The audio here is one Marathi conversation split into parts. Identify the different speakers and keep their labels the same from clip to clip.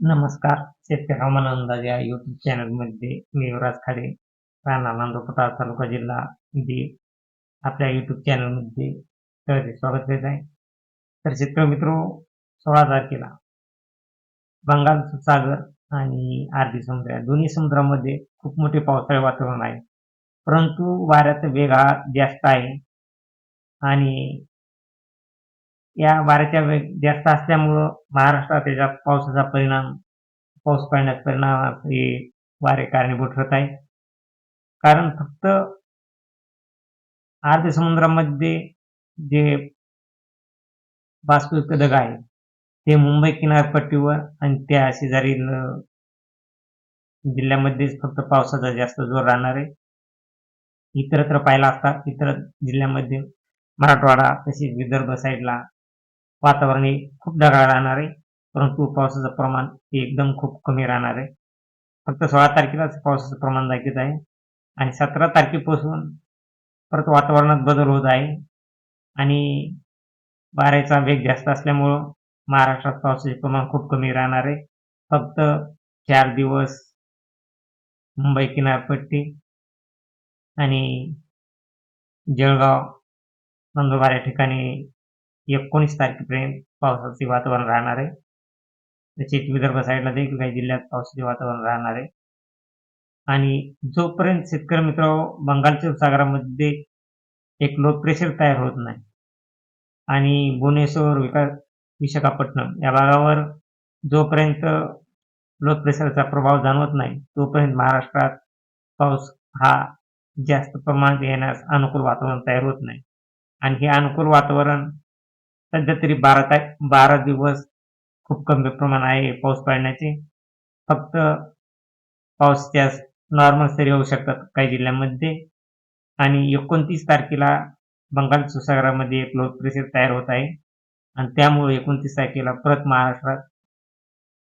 Speaker 1: नमस्कार. शेतकरी हवामान अंदाज या युट्यूब चॅनलमध्ये मी युवराज खाडे राणा नांदोपटा तालुका जिल्हा बीड आपल्या युट्यूब चॅनलमध्ये सहर्ष स्वागत करीत आहे. तर शेतकरी मित्र सोळा तारखेला बंगाल सागर आणि अरबी समुद्र या दोन्ही समुद्रामध्ये खूप मोठे पावसाळे वातावरण आहे. परंतु वाऱ्याचा वेग हा जास्त आहे आणि या वाऱ्याच्या वेग जास्त असल्यामुळं महाराष्ट्रात त्याच्या पावसाचा परिणाम पाऊस पडण्याचा परिणाम हे वारे कारणीभूत ठरत आहे. कारण फक्त अरबी समुद्रामध्ये जे बाष्पयुक्त दग आहे ते मुंबई किनारपट्टीवर आणि त्या शेजारील जिल्ह्यामध्येच फक्त पावसाचा जास्त जोर राहणार आहे. इतरत्र पाहिला असता इतर जिल्ह्यामध्ये मराठवाडा तसेच विदर्भ साईडला वातावरण हे खूप ढगाळ राहणार आहे परंतु पावसाचं प्रमाण हे एकदम खूप कमी राहणार. आहे फक्त सोळा तारखेलाच पावसाचं प्रमाण दाखवत आहे आणि सतरा तारखेपासून परत वातावरणात बदल होत आहे आणि वाऱ्याचा वेग जास्त असल्यामुळं महाराष्ट्रात पावसाचे प्रमाण खूप कमी राहणार. आहे फक्त चार दिवस मुंबई किनारपट्टी आणि जळगाव नंदुरबार या ठिकाणी एकोणीस तारखेपर्यंत पावसाचे वातावरण राहणार आहे. तसेच विदर्भ साईडला देखील काही जिल्ह्यात पावसाचे वातावरण राहणार आहे. आणि जोपर्यंत शेतकरी मित्र बंगालच्या सागरामध्ये एक लो प्रेशर तयार होत नाही आणि भुवनेश्वर विकास विशाखापट्टणम या भागावर जोपर्यंत लो प्रेशरचा प्रभाव जाणवत नाही तोपर्यंत महाराष्ट्रात पाऊस हा जास्त प्रमाणात येण्यास अनुकूल वातावरण तयार होत नाही. आणि हे अनुकूल वातावरण सध्या तरी बारा ता बारा दिवस खूप कमी प्रमाण आहे पाऊस पडण्याचे. फक्त पावसाच्या नॉर्मल सरी होऊ शकतात काही जिल्ह्यांमध्ये. आणि एकोणतीस तारखेला बंगाल सुसागरामध्ये एक लो प्रेशर तयार होत आहे. आणि त्यामुळे एकोणतीस तारखेला परत महाराष्ट्रात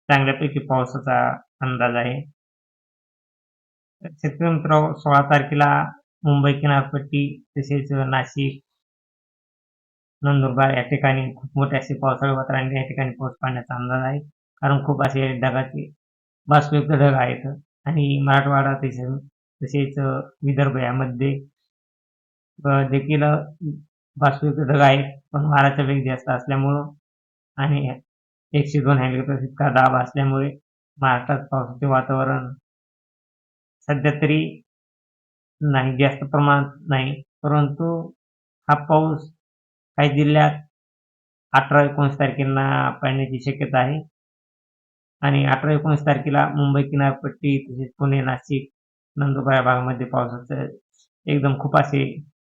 Speaker 1: चांगल्यापैकी पावसाचा अंदाज आहे. शेतकरी मित्र सोळा तारखेला मुंबई किनारपट्टी तसेच नाशिक नंदुरबार या ठिकाणी खूप मोठे असे पावसाळी वातावरण या ठिकाणी पाऊस पाण्याचा अंदाज आहे. कारण खूप असे ढगाचे बाष्पयुक्त ढग आहेत. आणि मराठवाडा तसेच तसेच विदर्भ यामध्ये देखील बाष्पयुक्त ढग आहेत. पण वाराचा वेग जास्त असल्यामुळं आणि एकशे दोन हेलिकॉप्टर इतका दाब असल्यामुळे महाराष्ट्रात पावसाचे वातावरण सध्या तरी नाही जास्त प्रमाणात नाही. परंतु हा पाऊस काही जिल्ह्यात अठरा एकोणीस तारखेला पाहण्याची शक्यता आहे. आणि अठरा एकोणीस तारखेला मुंबई किनारपट्टी तसेच पुणे नाशिक नंदुरबार भागामध्ये पावसाचं एकदम खूप असे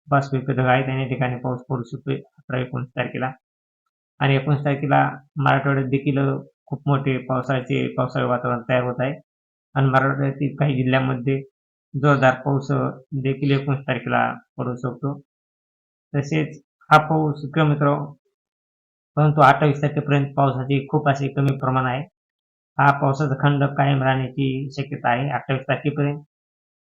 Speaker 1: बाष्पयुक्त ढग आहेत आणि ठिकाणी पाऊस पडू शकतो अठरा एकोणीस तारखेला. आणि एकोणीस तारखेला मराठवाड्यात देखील खूप मोठे पावसाचे पावसाळी वातावरण तयार होत आहे. आणि मराठवाड्यातील काही जिल्ह्यांमध्ये जोरदार पाऊस देखील एकोणीस तारखेला पडू शकतो. तसेच हा पाऊस मित्र परंतु अठ्ठावीस तारखेपर्यंत पावसाचे खूप असे कमी प्रमाण आहे. हा पावसाचा खंड कायम राहण्याची शक्यता आहे अठ्ठावीस तारखेपर्यंत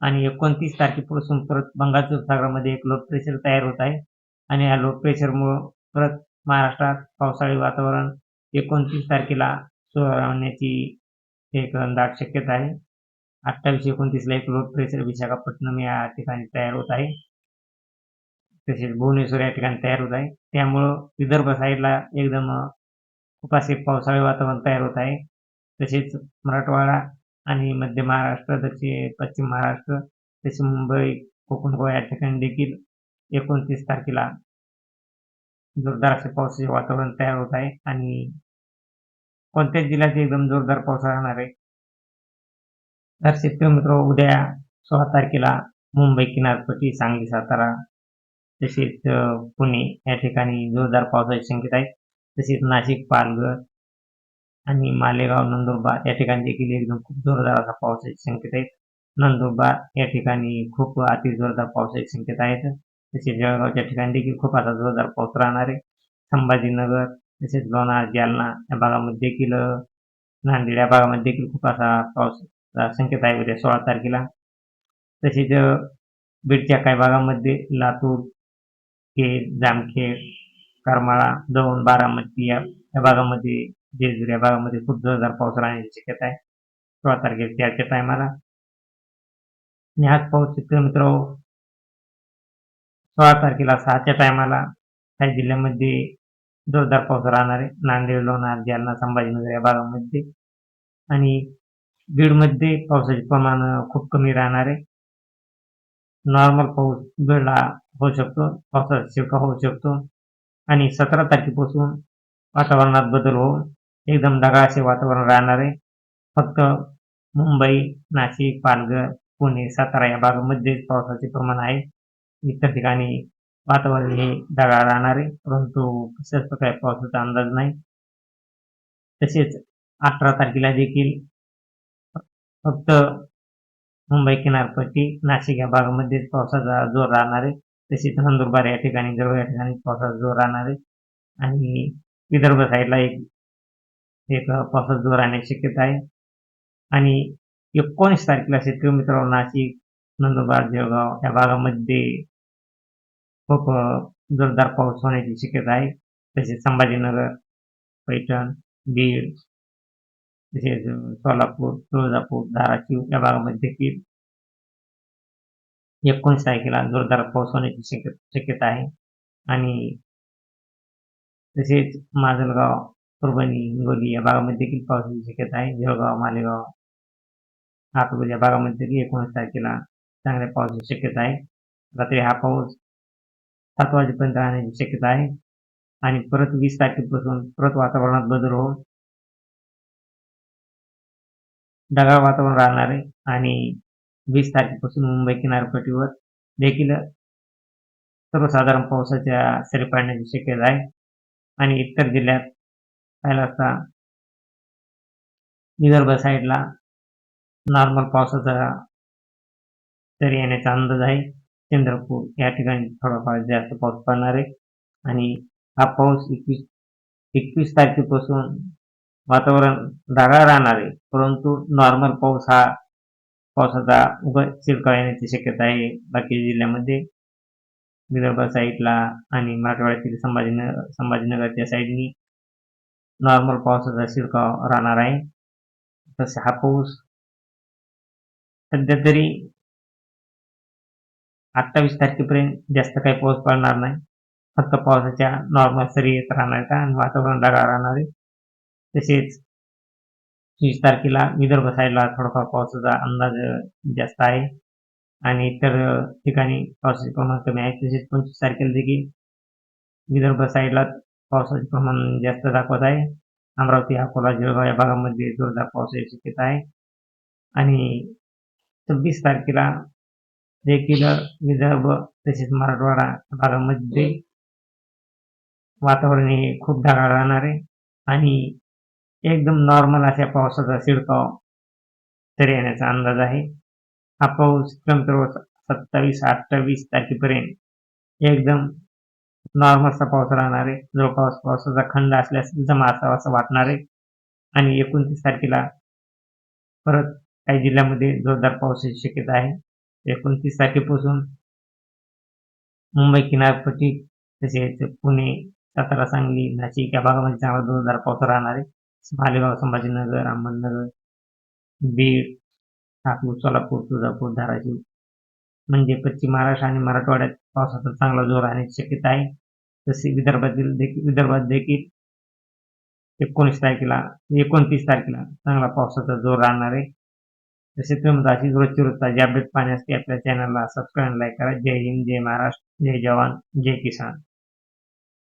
Speaker 1: आणि एकोणतीस तारखेपासून परत बंगालच्या उपसागरामध्ये एक लो प्रेशर तयार होत आहे. आणि या लो प्रेशरमुळं परत महाराष्ट्रात पावसाळी वातावरण एकोणतीस तारखेला होण्याची एक दाट शक्यता आहे. अठ्ठावीस एकोणतीसला एक लो प्रेशर विशाखापट्टणम या ठिकाणी तयार होत आहे. तसेच भुवनेश्वर या ठिकाणी तयार होत आहे. त्यामुळं विदर्भ साईडला एकदम खूप पावसाळी वातावरण तयार होत आहे. तसेच मराठवाडा आणि मध्य महाराष्ट्र दक्षिण पश्चिम महाराष्ट्र तसेच मुंबई कोकण गोवा या ठिकाणी देखील एकोणतीस तारखेला जोरदार असे पावसाचे वातावरण तयार होत आहे आणि कोणत्याच जिल्ह्यात एकदम जोरदार पाऊस राहणार आहे. तर शेतकरी मित्र उद्या सोळा तारखेला मुंबई किनारपट्टी सांगली सातारा तसेच पुणे या ठिकाणी जोरदार पावसाची शक्यता आहे. तसेच नाशिक पालघर आणि मालेगाव नंदुरबार या ठिकाणी देखील एकदम खूप जोरदार असा पावसाची शक्यता आहे. नंदुरबार या ठिकाणी खूप अति जोरदार पावसाची शक्यता आहेत तसेच जळगावच्या ठिकाणी देखील खूप असा जोरदार पाऊस राहणार आहे. संभाजीनगर तसेच लोणार जालना या भागामध्ये देखील नांदेड या भागामध्ये देखील खूप असा पाऊस संकेत आहे उद्या सोळा तारखेला. तसेच बीडच्या काही भागामध्ये लातूर खेड जामखेड करमाळा दौंड बारामती या भागामध्ये जेजुरी या भागामध्ये खूप जोरदार पाऊस राहण्याची शक्यता आहे सोळा तारखेला चारच्या टायमाला आणि हाच पाऊस शेतकरी मित्र सोळा तारखेला सहाच्या टायमाला काही जिल्ह्यामध्ये जोरदार पाऊस राहणार आहे. नांदेड लोणार जालना संभाजीनगर या भागामध्ये. आणि बीडमध्ये पावसाचे प्रमाण खूप कमी राहणार आहे. नॉर्मल पाऊस वेळा होऊ शकतो पावसाचा शिरकाव होऊ शकतो आणि सतरा तारखेपासून वातावरणात बदल होऊन एकदम ढगाळाचे वातावरण राहणार आहे. फक्त मुंबई नाशिक पालघर पुणे सातारा या भागामध्येच पावसाचे प्रमाण आहे. इतर ठिकाणी वातावरण हे ढगाळ राहणार आहे परंतु कशाच प्रकारे पावसाचा अंदाज नाही. तसेच अठरा तारखेला देखील फक्त मुंबई किनारपट्टी नाशिक या भागामध्ये पावसाचा जोर राहणार आहे. तसेच नंदुरबार या ठिकाणी जवळ या ठिकाणी पावसाचा जोर राहणार आहे. आणि विदर्भ साईडला एक एक पावसाचा जोर राहण्याची शक्यता आहे. आणि एकोणीस तारखेला शेतकरी मित्रांनो नाशिक नंदुरबार जळगाव या भागामध्ये खूप जोरदार पाऊस होण्याची शक्यता आहे. तसेच संभाजीनगर पैठण बीड तसेच सोलापूर तुळजापूर धाराशिव या भागामध्ये देखील एकोणीस तारखेला जोरदार पाऊस होण्याची शक्य शक्यता आहे. आणि तसेच माजलगाव परभणी हिंगोली या भागामध्ये देखील पावसाची शक्यता आहे. जळगाव मालेगाव नागपूर या भागामध्ये देखील एकोणीस तारखेला चांगल्या पावसाची शक्यता आहे. रात्री हा पाऊस सात वाजेपर्यंत राहण्याची शक्यता आहे. आणि परत वीस तारखेपासून परत वातावरणात बदल होऊन ढगाळ वातावरण राहणार आहे आणि वीस तारखेपासून मुंबई किनारपट्टीवर देखील सर्वसाधारण पावसाच्या सरी पडण्याची शक्यता आहे. आणि इतर जिल्ह्यात पाहिलं असता विदर्भ साईडला नॉर्मल पावसाचा सरी येण्याचा अंदाज आहे. चंद्रपूर या ठिकाणी थोडाफार जास्त पाऊस पडणार आहे. आणि हा पाऊस एकवीस एकवीस तारखेपासून वातावरण ढगाळ राहणार आहे परंतु नॉर्मल पाऊस हा पावसाचा उघड शिरकाळ येण्याची शक्यता आहे. बाकी जिल्ह्यामध्ये विदर्भ साईडला आणि मराठवाड्यातील संभाजीनगर संभाजीनगरच्या साईडनी नॉर्मल पावसाचा शिरकाव राहणार आहे. तसे हा पाऊस सध्या तरी अठ्ठावीस तारखेपर्यंत जास्त काही पाऊस पडणार नाही. फक्त पावसाच्या नॉर्मल सरी येत राहणार का आणि वातावरण ढगाळ राहणार आहे. तसेच वीस तारखेला विदर्भ साईडला थोडाफार पावसाचा अंदाज जास्त आहे. आणि इतर ठिकाणी पावसाचे प्रमाण कमी आहे. तसेच पंचवीस तारखेला देखील विदर्भ साईडला पावसाचे प्रमाण जास्त दाखवत आहे. अमरावती अकोला जळगाव या भागामध्ये जोरदार पावसाची शक्यता आहे. आणि सव्वीस तारखेला देखील विदर्भ तसेच मराठवाडा भागामध्ये वातावरण हे खूप ढगाळ राहणार आहे. आणि एकदम नॉर्मल अशा पावसाचा शिडकाव तरी येण्याचा अंदाज आहे. हा पाऊस कमतर सत्तावीस अठ्ठावीस तारखेपर्यंत एकदम नॉर्मलचा पाऊस राहणार आहे. जवळपास पावसाचा खंड असल्यास जमा असावा असं वाटणार आहे. आणि एकोणतीस तारखेला परत काही जिल्ह्यामध्ये जोरदार पावसाची शक्यता आहे. एकोणतीस तारखेपासून मुंबई किनारपट्टी तसेच पुणे सातारा सांगली नाशिक या भागामध्ये चांगला जोरदार पाऊस राहणार आहे. मालेगाव संभाजीनगर अहमदनगर बीड नागपूर सोलापूर तुळजापूर धाराशिव. म्हणजे पश्चिम महाराष्ट्र आणि मराठवाड्यात पावसाचा चांगला जोर राहण्याची शक्यता आहे. तसे विदर्भातील देखील विदर्भात देखील एकोणीस तारखेला एकोणतीस तारखेला चांगला पावसाचा जोर राहणार आहे. तसे तुम्ही अशी रोजची रोज ताजी अपडेट पाहण्यासाठी आपल्या चॅनलला सबस्क्राईब लाईक करा. जय हिंद जय महाराष्ट्र जय जवान जय किसान.